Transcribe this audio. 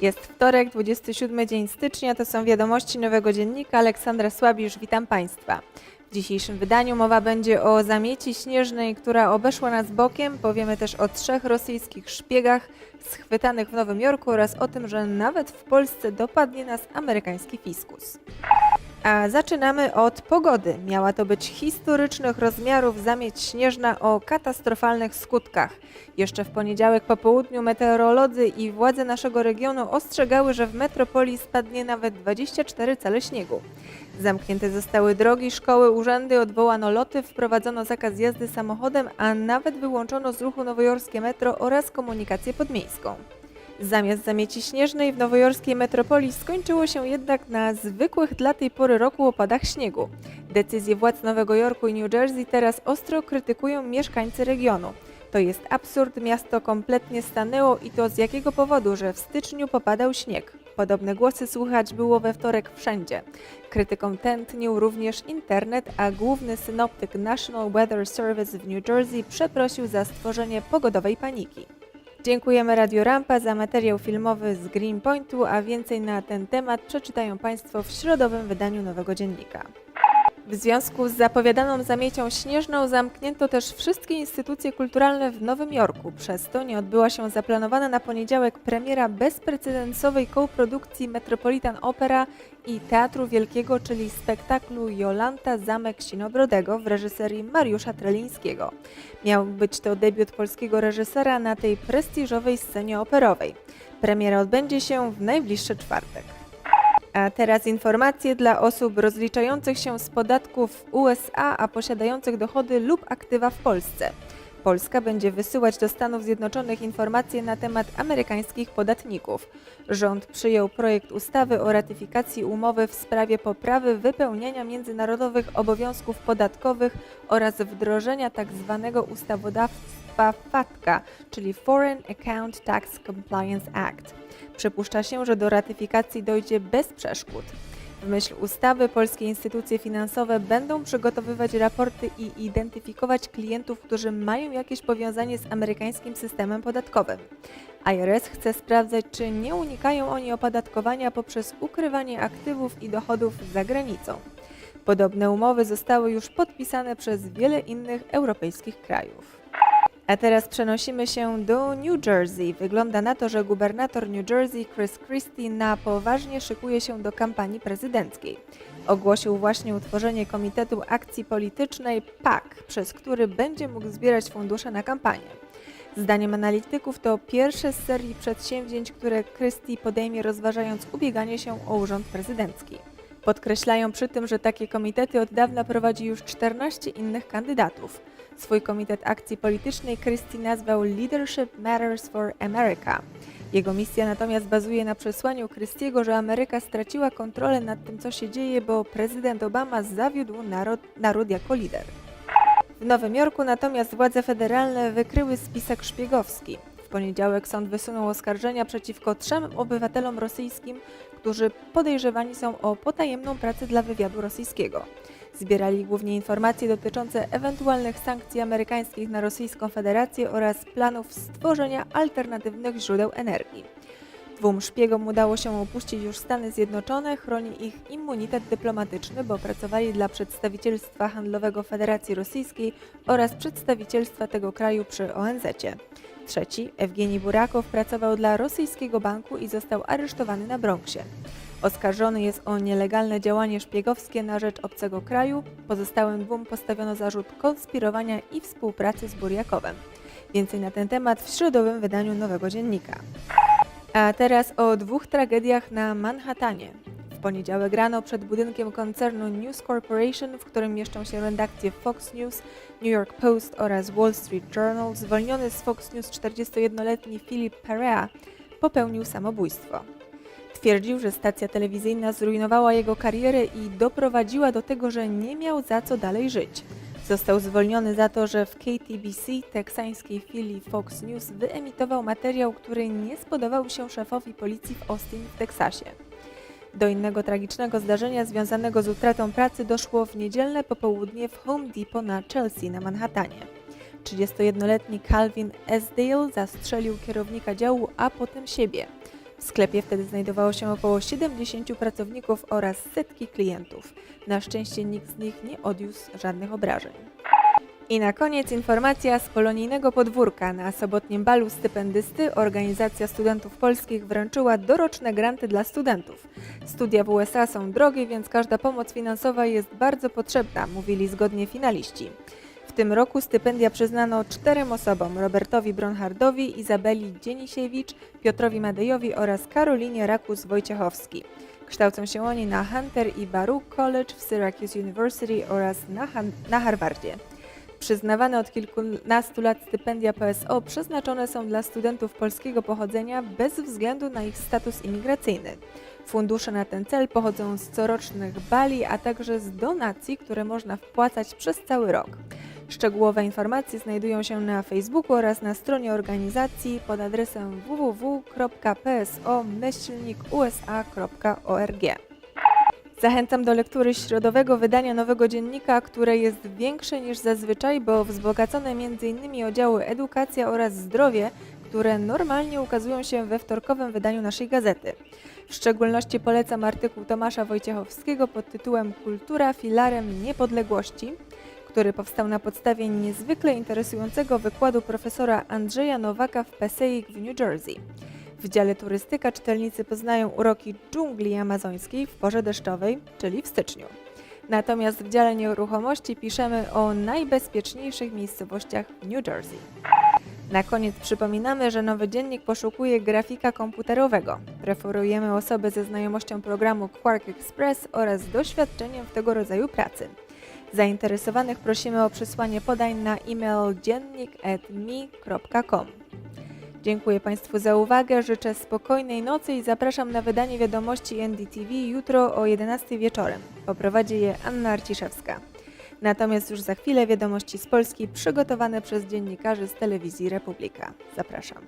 Jest wtorek, 27 dzień stycznia, to są wiadomości Nowego Dziennika. Aleksandra Słabisz, witam Państwa. W dzisiejszym wydaniu mowa będzie o zamieci śnieżnej, która obeszła nas bokiem. Powiemy też o trzech rosyjskich szpiegach schwytanych w Nowym Jorku oraz o tym, że nawet w Polsce dopadnie nas amerykański fiskus. A zaczynamy od pogody. Miała to być historycznych rozmiarów zamieć śnieżna o katastrofalnych skutkach. Jeszcze w poniedziałek po południu meteorolodzy i władze naszego regionu ostrzegały, że w metropolii spadnie nawet 24 cale śniegu. Zamknięte zostały drogi, szkoły, urzędy, odwołano loty, wprowadzono zakaz jazdy samochodem, a nawet wyłączono z ruchu nowojorskie metro oraz komunikację podmiejską. Zamiast zamieci śnieżnej w nowojorskiej metropolii skończyło się jednak na zwykłych dla tej pory roku opadach śniegu. Decyzje władz Nowego Jorku i New Jersey teraz ostro krytykują mieszkańcy regionu. To jest absurd, miasto kompletnie stanęło i to z jakiego powodu, że w styczniu popadał śnieg. Podobne głosy słychać było we wtorek wszędzie. Krytyką tętnił również internet, a główny synoptyk National Weather Service w New Jersey przeprosił za stworzenie pogodowej paniki. Dziękujemy Radio Rampa za materiał filmowy z Greenpointu, a więcej na ten temat przeczytają Państwo w środowym wydaniu Nowego Dziennika. W związku z zapowiadaną zamiecią śnieżną zamknięto też wszystkie instytucje kulturalne w Nowym Jorku. Przez to nie odbyła się zaplanowana na poniedziałek premiera bezprecedensowej koprodukcji Metropolitan Opera i Teatru Wielkiego, czyli spektaklu Jolanta Zamek Sinobrodego w reżyserii Mariusza Trelińskiego. Miał być to debiut polskiego reżysera na tej prestiżowej scenie operowej. Premiera odbędzie się w najbliższy czwartek. A teraz informacje dla osób rozliczających się z podatków w USA, a posiadających dochody lub aktywa w Polsce. Polska będzie wysyłać do Stanów Zjednoczonych informacje na temat amerykańskich podatników. Rząd przyjął projekt ustawy o ratyfikacji umowy w sprawie poprawy wypełniania międzynarodowych obowiązków podatkowych oraz wdrożenia tzw. ustawodawstwa FATCA, czyli Foreign Account Tax Compliance Act. Przypuszcza się, że do ratyfikacji dojdzie bez przeszkód. W myśl ustawy polskie instytucje finansowe będą przygotowywać raporty i identyfikować klientów, którzy mają jakieś powiązanie z amerykańskim systemem podatkowym. IRS chce sprawdzać, czy nie unikają oni opodatkowania poprzez ukrywanie aktywów i dochodów za granicą. Podobne umowy zostały już podpisane przez wiele innych europejskich krajów. A teraz przenosimy się do New Jersey. Wygląda na to, że gubernator New Jersey Chris Christie na poważnie szykuje się do kampanii prezydenckiej. Ogłosił właśnie utworzenie Komitetu Akcji Politycznej PAC, przez który będzie mógł zbierać fundusze na kampanię. Zdaniem analityków to pierwsze z serii przedsięwzięć, które Christie podejmie rozważając ubieganie się o urząd prezydencki. Podkreślają przy tym, że takie komitety od dawna prowadzi już 14 innych kandydatów. Swój komitet akcji politycznej Christie nazwał Leadership Matters for America. Jego misja natomiast bazuje na przesłaniu Christiego, że Ameryka straciła kontrolę nad tym, co się dzieje, bo prezydent Obama zawiódł naród, naród jako lider. W Nowym Jorku natomiast władze federalne wykryły spisek szpiegowski. W poniedziałek sąd wysunął oskarżenia przeciwko trzem obywatelom rosyjskim, którzy podejrzewani są o potajemną pracę dla wywiadu rosyjskiego. Zbierali głównie informacje dotyczące ewentualnych sankcji amerykańskich na Rosyjską Federację oraz planów stworzenia alternatywnych źródeł energii. Dwóm szpiegom udało się opuścić już Stany Zjednoczone, chroni ich immunitet dyplomatyczny, bo pracowali dla przedstawicielstwa handlowego Federacji Rosyjskiej oraz przedstawicielstwa tego kraju przy ONZ-cie. Trzeci, Ewgenij Burakow, pracował dla rosyjskiego banku i został aresztowany na Bronxie. Oskarżony jest o nielegalne działanie szpiegowskie na rzecz obcego kraju. Pozostałym dwóm postawiono zarzut konspirowania i współpracy z Buriakowem. Więcej na ten temat w środowym wydaniu Nowego Dziennika. A teraz o dwóch tragediach na Manhattanie. W poniedziałek rano przed budynkiem koncernu News Corporation, w którym mieszczą się redakcje Fox News, New York Post oraz Wall Street Journal, zwolniony z Fox News 41-letni Philip Perea popełnił samobójstwo. Twierdził, że stacja telewizyjna zrujnowała jego karierę i doprowadziła do tego, że nie miał za co dalej żyć. Został zwolniony za to, że w KTBC, teksańskiej filii Fox News, wyemitował materiał, który nie spodobał się szefowi policji w Austin w Teksasie. Do innego tragicznego zdarzenia związanego z utratą pracy doszło w niedzielne popołudnie w Home Depot na Chelsea na Manhattanie. 31-letni Calvin Esdale zastrzelił kierownika działu, a potem siebie. W sklepie wtedy znajdowało się około 70 pracowników oraz setki klientów. Na szczęście nikt z nich nie odniósł żadnych obrażeń. I na koniec informacja z polonijnego podwórka. Na sobotnim balu stypendysty organizacja studentów polskich wręczyła doroczne granty dla studentów. Studia w USA są drogie, więc każda pomoc finansowa jest bardzo potrzebna, mówili zgodnie finaliści. W tym roku stypendia przyznano czterem osobom: Robertowi Bronhardowi, Izabeli Dzienisiewicz, Piotrowi Madejowi oraz Karolinie Rakus-Wojciechowski. Kształcą się oni na Hunter i Baruch College w Syracuse University oraz na, Han- na Harvardzie. Przyznawane od kilkunastu lat stypendia PSO przeznaczone są dla studentów polskiego pochodzenia bez względu na ich status imigracyjny. Fundusze na ten cel pochodzą z corocznych bali, a także z donacji, które można wpłacać przez cały rok. Szczegółowe informacje znajdują się na Facebooku oraz na stronie organizacji pod adresem www.pso-usa.org. Zachęcam do lektury środowego wydania nowego dziennika, które jest większe niż zazwyczaj, bo wzbogacone m.in. o działy edukacja oraz zdrowie, które normalnie ukazują się we wtorkowym wydaniu naszej gazety. W szczególności polecam artykuł Tomasza Wojciechowskiego pod tytułem Kultura filarem niepodległości, który powstał na podstawie niezwykle interesującego wykładu profesora Andrzeja Nowaka w Passaic w New Jersey. W dziale turystyka czytelnicy poznają uroki dżungli amazońskiej w porze deszczowej, czyli w styczniu. Natomiast w dziale nieruchomości piszemy o najbezpieczniejszych miejscowościach w New Jersey. Na koniec przypominamy, że nowy dziennik poszukuje grafika komputerowego. Preferujemy osoby ze znajomością programu Quark Express oraz doświadczeniem w tego rodzaju pracy. Zainteresowanych prosimy o przesłanie podań na e-mail dziennik@mi.com. Dziękuję Państwu za uwagę, życzę spokojnej nocy i zapraszam na wydanie wiadomości NDTV jutro o 11 wieczorem. Poprowadzi je Anna Arciszewska. Natomiast już za chwilę wiadomości z Polski przygotowane przez dziennikarzy z telewizji Republika. Zapraszam.